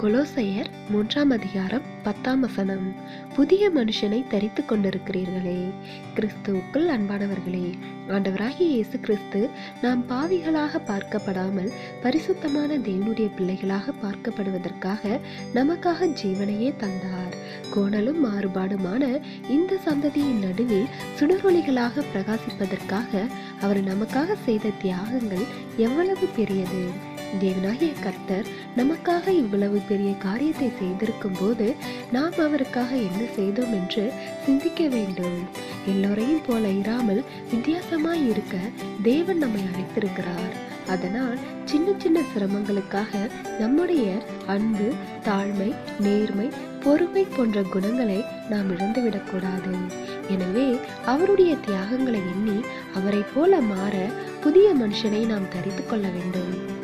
கொலோசையர் மூன்றாம் அதிகாரம் பத்தாம் வசனம். புதிய மனுஷனை தரித்து கொண்டிருக்கிறீர்களே. கிறிஸ்துவுக்குள் அன்பானவர்களே ஆண்டவராகிய இயேசு கிறிஸ்து நாம் பாவிகளாக பார்க்கப்படாமல் பரிசுத்தமான தேவனுடைய பிள்ளைகளாக பார்க்கப்படுவதற்காக நமக்காக ஜீவனையே தந்தார். கோணலும் மாறுபாடுமான இந்த சந்ததியின் நடுவில் சுடரொலிகளாக பிரகாசிப்பதற்காக அவர் நமக்காக செய்த தியாகங்கள் எவ்வளவு பெரியது. தேவனாகிய கர்த்தர் நமக்காக இவ்வளவு பெரிய காரியத்தை செய்திருக்கும் போது நாம் அவருக்காக என்ன செய்தோம் என்று சிந்திக்க வேண்டும். எல்லோரையும் போல இராமல் வித்தியாசமாய் இருக்க தேவன் நம்மை அழைத்திருக்கிறார். அதனால் சின்ன சின்ன சிரமங்களுக்காக நம்முடைய அன்பு தாழ்மை நேர்மை பொறுமை போன்ற குணங்களை நாம் இழந்துவிடக்கூடாது. எனவே அவருடைய தியாகங்களை எண்ணி அவரை போல மாற புதிய மனுஷனை நாம் தரித்து கொள்ள வேண்டும்.